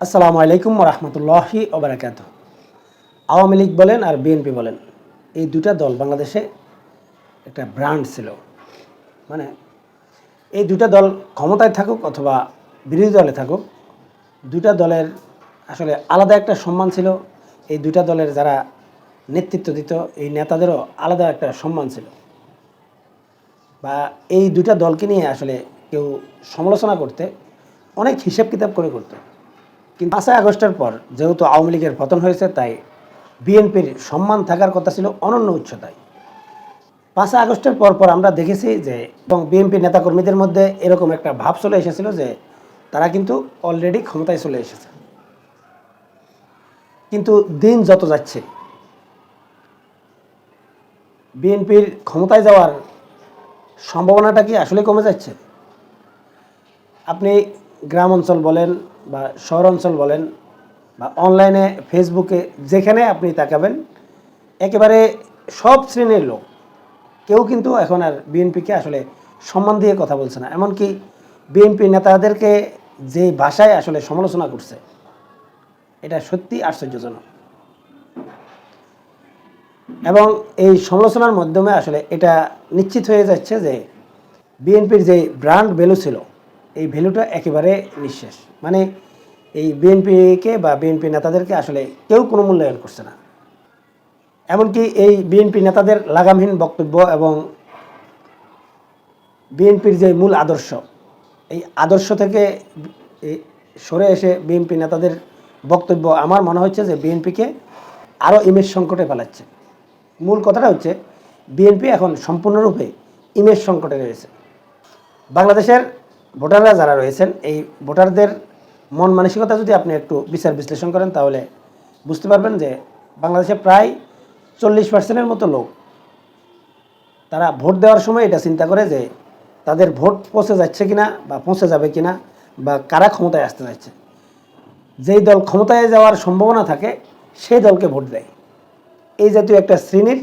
আসসালামু আলাইকুম রহমতুল্লাহি ওবরাকাত আওয়ামী লীগ বলেন আর বিএনপি বলেন, এই দুটা দল বাংলাদেশে একটা ব্র্যান্ড ছিল। মানে এই দুটা দল ক্ষমতায় থাকুক অথবা বিরোধী দলে থাকুক দুটা দলের আসলে আলাদা একটা সম্মান ছিল, এই দুটা দলের যারা নেতৃত্ব দিত, এই নেতাদেরও আলাদা একটা সম্মান ছিল। বা এই দুটা দলকে নিয়ে আসলে কেউ সমালোচনা করতে, অনেক হিসেব কিতাব করে করতো। কিন্তু পাঁচই আগস্টের পর যেহেতু আওয়ামী লীগের পতন হয়েছে, তাই বিএনপির সম্মান থাকার কথা ছিল অনন্য উচ্চতায়। পাঁচই আগস্টের পর পর আমরা দেখেছি যে, এবং বিএনপি নেতাকর্মীদের মধ্যে এরকম একটা ভাব চলে এসেছিল যে, তারা কিন্তু অলরেডি ক্ষমতায় চলে এসেছে। কিন্তু দিন যত যাচ্ছে, বিএনপির ক্ষমতায় যাওয়ার সম্ভাবনাটা কি আসলে কমে যাচ্ছে? আপনি গ্রাম অঞ্চল বলেন বা শহর অঞ্চল বলেন বা অনলাইনে ফেসবুকে যেখানে আপনি তাকাবেন, একেবারে সব শ্রেণির লোক, কেউ কিন্তু এখন আর বিএনপিকে আসলে সম্মান দিয়ে কথা বলছে না। এমনকি বিএনপি নেতাদেরকে যে ভাষায় আসলে সমালোচনা করছে, এটা সত্যি আশ্চর্যজনক। এবং এই সমালোচনার মাধ্যমে আসলে এটা নিশ্চিত হয়ে যাচ্ছে যে বিএনপির যে ব্র্যান্ড ভ্যালু ছিল এই ভ্যালুটা একেবারে নিঃশেষ। মানে এই বিএনপিকে বা বিএনপি নেতাদেরকে আসলে কেউ কোনো মূল্যায়ন করছে না। এমনকি এই বিএনপি নেতাদের লাগামহীন বক্তব্য এবং বিএনপির যে মূল আদর্শ, এই আদর্শ থেকে সরে এসে বিএনপি নেতাদের বক্তব্য, আমার মনে হচ্ছে যে বিএনপিকে আরও ইমেজ সংকটে ফেলাচ্ছে। মূল কথাটা হচ্ছে বিএনপি এখন সম্পূর্ণরূপে ইমেজ সংকটে রয়েছে। বাংলাদেশের ভোটাররা যারা রয়েছেন, এই ভোটারদের মন মানসিকতা যদি আপনি একটু বিচার বিশ্লেষণ করেন, তাহলে বুঝতে পারবেন যে বাংলাদেশে প্রায় চল্লিশ পার্সেন্টের মতো লোক তারা ভোট দেওয়ার সময় এটা চিন্তা করে যে তাদের ভোট পৌঁছে যাচ্ছে কিনা বা পৌঁছে যাবে কিনা বা কারা ক্ষমতায় আসতে যাচ্ছে। যেই দল ক্ষমতায় যাওয়ার সম্ভাবনা থাকে, সেই দলকে ভোট দেয়। এই জাতীয় একটা শ্রেণির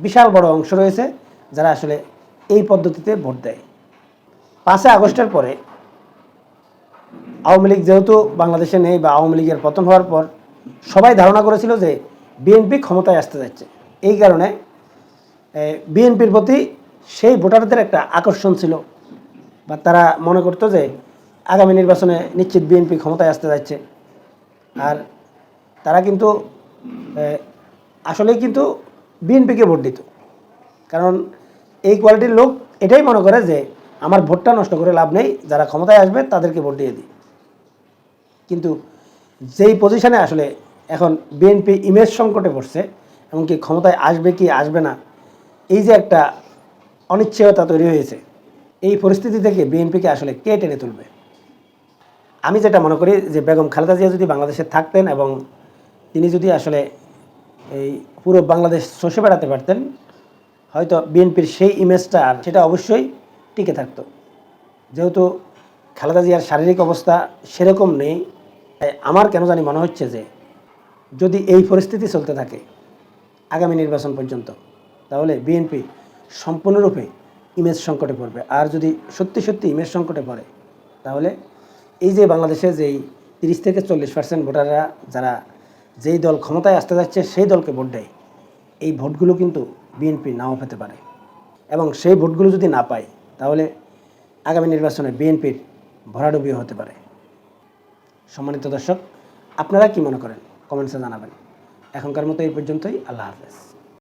বিশাল বড় অংশ রয়েছে যারা আসলে এই পদ্ধতিতে ভোট দেয়। পাঁচই আগস্টের পরে আওয়ামী লীগ যেহেতু বাংলাদেশে নেই বা আওয়ামী লীগের পতন হওয়ার পর সবাই ধারণা করেছিল যে বিএনপি ক্ষমতায় আসতে যাচ্ছে। এই কারণে বিএনপির প্রতি সেই ভোটারদের একটা আকর্ষণ ছিল বা তারা মনে করতো যে আগামী নির্বাচনে নিশ্চিত বিএনপি ক্ষমতায় আসতে যাচ্ছে। আর তারা কিন্তু আসলে কিন্তু বিএনপিকে ভোট দিত। কারণ এই কোয়ালিটির লোক এটাই মনে করে যে আমার ভোটটা নষ্ট করে লাভ নেই, যারা ক্ষমতায় আসবে তাদেরকে ভোট দিয়ে দিই। কিন্তু যেই পজিশনে আসলে এখন বিএনপি ইমেজ সংকটে পড়ছে, এমনকি ক্ষমতায় আসবে কি আসবে না, এই যে একটা অনিশ্চয়তা তৈরি হয়েছে, এই পরিস্থিতি থেকে বিএনপিকে আসলে কে টেনে তুলবে? আমি যেটা মনে করি যে বেগম খালেদা জিয়া যদি বাংলাদেশে থাকতেন এবং তিনি যদি আসলে এই পুরো বাংলাদেশ চষে বেড়াতে পারতেন, হয়তো বিএনপির সেই ইমেজটা আর সেটা অবশ্যই টিকে থাকতো। যেহেতু খালেদা জিয়ার শারীরিক অবস্থা সেরকম নেই, তাই আমার কেন জানি মনে হচ্ছে যে, যদি এই পরিস্থিতি চলতে থাকে আগামী নির্বাচন পর্যন্ত, তাহলে বিএনপি সম্পূর্ণরূপে ইমেজ সংকটে পড়বে। আর যদি সত্যি সত্যি ইমেজ সংকটে পড়ে, তাহলে এই যে বাংলাদেশে যেই তিরিশ থেকে চল্লিশ পার্সেন্ট ভোটাররা, যারা যেই দল ক্ষমতায় আসতে যাচ্ছে, সেই দলকে ভোট দেয়, এই ভোটগুলো কিন্তু বিএনপি নাও পেতে পারে। এবং সেই ভোটগুলো যদি না পায় তাহলে আগামী নির্বাচনে বিএনপির ভরাডুবিও হতে পারে। সম্মানিত দর্শক, আপনারা কি মনে করেন? কমেন্টসে জানাবেন। এখনকার মতো এই পর্যন্তই, আল্লাহ হাফেজ।